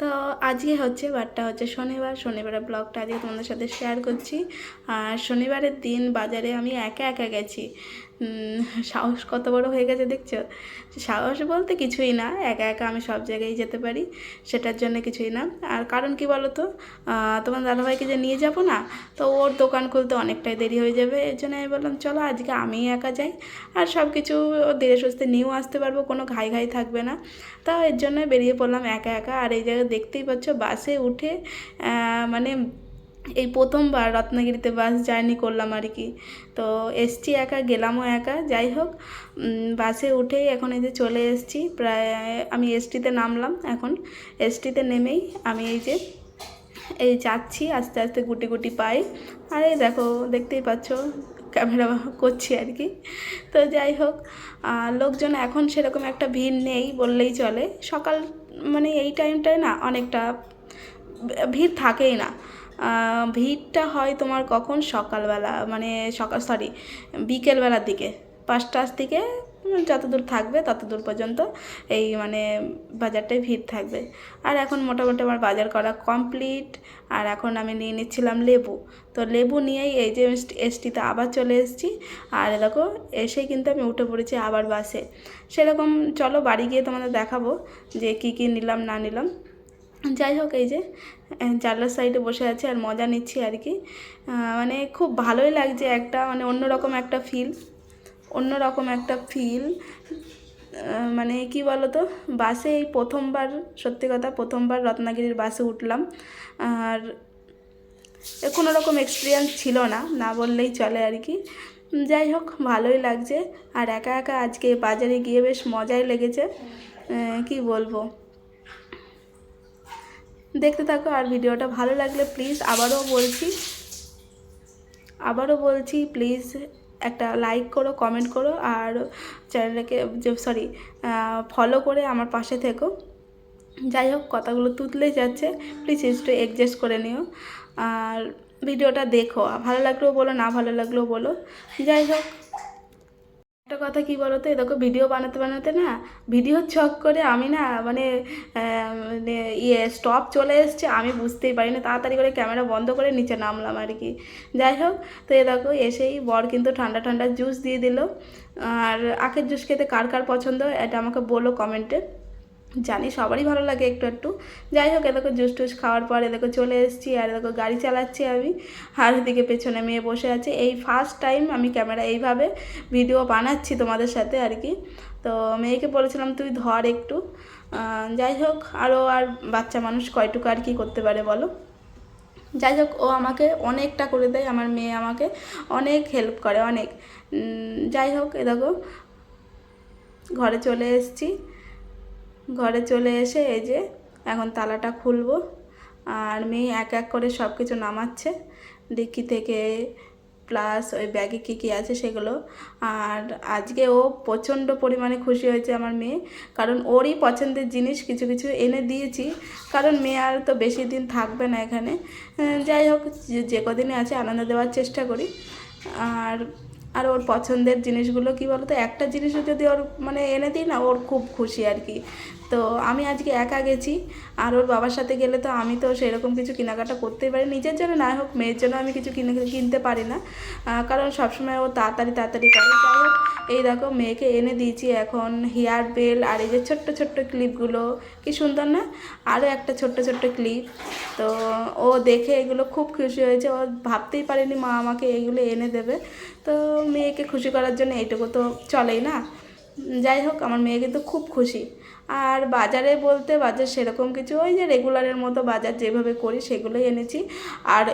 তো আজকে হচ্ছে বারটা হচ্ছে শনিবার। শনিবারের ব্লগটা আজকে তোমাদের সাথে শেয়ার করছি। আর শনিবারের দিন বাজারে আমি একা একা গেছি। সাহস কত বড় হয়ে গেছে দেখছ? সাহস বলতে কিছুই না, একা একা আমি সব জায়গায় যেতে পারি, সেটার জন্য কিছুই না। আর কারণ কি বলো তো তোমার দাদাভাইকে যে নিয়ে যাব না, তো ওর দোকান খুলতে অনেকটাই দেরি হয়ে যাবে, এর জন্য আমি বললাম, চলো আজকে আমি একা যাই। আর সব কিছু ধীরে সুস্থে নিয়েও আসতে পারব, কোনো ঘাই ঘাই থাকবে না। তা এর জন্য বেরিয়ে পড়লাম একা একা, আর এই জায়গায় দেখতেই পাচ্ছ, বাসে উঠে মানে এই প্রথমবার রত্নাগিরিতে বাস জার্নি করলাম আর কি। তো এসছি একা, গেলামও একা। যাই হোক বাসে উঠেই এখন এই যে চলে এসছি। প্রায় আমি এসটিতে নামলাম এখন। এসটিতে নেমেই আমি এই যে, এই যাচ্ছি, আস্তে আস্তে গুটি গুটি পাই আর এই দেখো, দেখতেই পাচ্ছ ক্যামেরা করছি আর কি। তো যাই হোক লোকজন এখন সেরকম একটা ভিড় নেই বললেই চলে। সকাল মানে এই টাইমটায় না অনেকটা, ভিড় থাকেই না। ভিড়টা হয় তোমার কখন? সকালবেলা মানে সকাল সরি বিকেলবেলার দিকে। পাঁচটার দিকে যতদূর থাকবে ততদূর পর্যন্ত এই মানে বাজারটায় ভিড় থাকবে। আর এখন মোটামুটি আমার বাজার করা কমপ্লিট আর এখন আমি নিয়ে নিচ্ছিলাম লেবু। তো লেবু নিয়েই এই যে এসটিতে আবার চলে এসেছি। আর এরকম দেখো, এসে কিন্তু আমি উঠে পড়েছি আবার বাসে। সেরকম চলো বাড়ি গিয়ে তোমাদের দেখাবো যে কী কী নিলাম, না নিলাম। যাই হোক এই যে জানলার সাইডে বসে আছি আর মজা নিচ্ছি আর কি। মানে খুব ভালোই লাগছে একটা মানে অন্যরকম একটা ফিল অন্যরকম একটা ফিল মানে কি বলো তো বাসে এই প্রথমবার, সত্যি কথা প্রথমবার রত্নাগিরির বাসে উঠলাম। আর কোনো রকম এক্সপিরিয়েন্স ছিল না না বললেই চলে আর কি। যাই হোক ভালোই লাগছে। আর একা একা আজকে বাজারে গিয়ে বেশ মজাই লেগেছে। কি বলব? দেখতে থাকো আর ভিডিওটা ভালো লাগলে প্লিজ আবারও বলছি আবারও বলছি প্লিজ একটা লাইক করো কমেন্ট করো আর চ্যানেলটাকে যে সরি ফলো করে আমার পাশে থেকো। যাই হোক, কথাগুলো তুতলেই যাচ্ছে প্লিজ একটু অ্যাডজাস্ট করে নিও। আর ভিডিওটা দেখো, ভালো লাগলেও বলো, না ভালো লাগলেও বলো। যাই হোক। একটা কথা কি বলো তো দেখো ভিডিও বানাতে বানাতে না ভিডিও ছক করে আমি না মানে মানে ইয়ে স্টপ চলে এসছে, আমি বুঝতেই পারি না তাড়াতাড়ি করে ক্যামেরা বন্ধ করে নিচে নামলাম আর কি। যাই হোক, তো এ দেখো এসেই বর কিন্তু ঠান্ডা ঠান্ডা জুস দিয়ে দিল। আর আখের জুস খেতে কার কার পছন্দ? এটা আমাকে বলো কমেন্টে জানি সবারই ভালো লাগে একটু একটু। যাই হোক এদেরকে জুস টুস খাওয়ার পর এদেরকে চলে এসেছি আর এদেরকে গাড়ি চালাচ্ছি আমি। আর এদিকে পেছনে মেয়ে বসে আছে। এই ফার্স্ট টাইম আমি ক্যামেরা এইভাবে ভিডিও বানাচ্ছি তোমাদের সাথে আর কি। তো মেয়েকে বলেছিলাম, তুই ধর একটু। যাই হোক আরও আর বাচ্চা মানুষ কয়টুকু আর কি করতে পারে বলো? যাই হোক, ও আমাকে অনেকটা করে দেয়, আমার মেয়ে আমাকে অনেক হেল্প করে, অনেক। যাই হোক, এ দেখো, ঘরে চলে এসেছি। ঘরে চলে এসে এই যে এখন তালাটা খুলবো। আর মেয়ে এক এক করে সব কিছু নামাচ্ছে। ডিক্কি থেকে প্লাস ওই ব্যাগে কী কী আছে সেগুলো। আর আজকে ও প্রচণ্ড পরিমাণে খুশি হয়েছে আমার মেয়ে। কারণ ওরই পছন্দের জিনিস কিছু কিছু এনে দিয়েছি। কারণ মেয়ে আর তো বেশি দিন থাকবে না এখানে। যাই হোক যে কদিনে আছে আনন্দ দেওয়ার চেষ্টা করি। আর আর ওর পছন্দের জিনিসগুলো কি বলতো? একটা জিনিসও যদি ওর মানে এনে দিই না, ওর খুব খুশি আর কি। তো আমি আজকে একা গেছি, আর ওর বাবার সাথে গেলে তো আমি তো সেরকম কিছু কেনাকাটা করতেই পারি। নিজের জন্য না হোক, মেয়ের জন্য আমি কিছু কিনে, কিনতে পারি না। কারণ সবসময় ও তাড়াতাড়ি তাড়াতাড়ি করে। যাই হোক, এই দেখো মেয়েকে এনে দিয়েছি এখন। হেয়ার বেল আর এই যে ছোট্ট ছোট্ট ক্লিপগুলো, কি সুন্দর না? আরও একটা ছোট্ট ছোট্ট ক্লিপ। তো ও দেখে এগুলো খুব খুশি হয়েছে। ও ভাবতেই পারেনি মা আমাকে এগুলো এনে দেবে। তো মেয়েকে খুশি করার জন্য এইটুকু তো চলেই না। যাই হোক, আমার মেয়ে কিন্তু খুব খুশি। আর বাজারে বলতে বাজার সেরকম কিছু, ওই যে রেগুলারের মতো বাজার যেভাবে করি সেগুলোই এনেছি। আর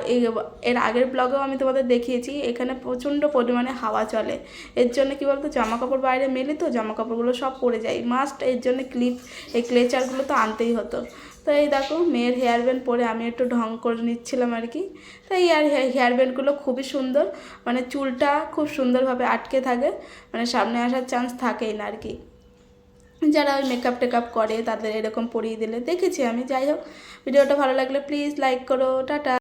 এর আগের ব্লগেও আমি তোমাদের দেখিয়েছি, এখানে প্রচণ্ড পরিমাণে হাওয়া চলে। এর জন্য কী বলতো জামা কাপড় বাইরে মেলে তো জামা কাপড়গুলো সব পড়ে যায়। মাস্ট এর জন্য ক্লিপ এই ক্লেচারগুলো তো আনতেই হতো। তো এই দেখো মেয়ের হেয়ার ব্যান্ড পরে আমি একটু ঢং করে নিচ্ছিলাম আর কি। তো এই আর হেয়ার ব্যান্ডগুলো খুবই সুন্দর। মানে চুলটা খুব সুন্দরভাবে আটকে থাকে। মানে সামনে আসার চান্স থাকেই না আর কি। যারা ওই মেকআপ টেকআপ করে তাদের এরকম পরিয়ে দিলে দেখেছি আমি। যাই হোক, ভিডিওটা ভালো লাগলে প্লিজ লাইক করো। টাটা।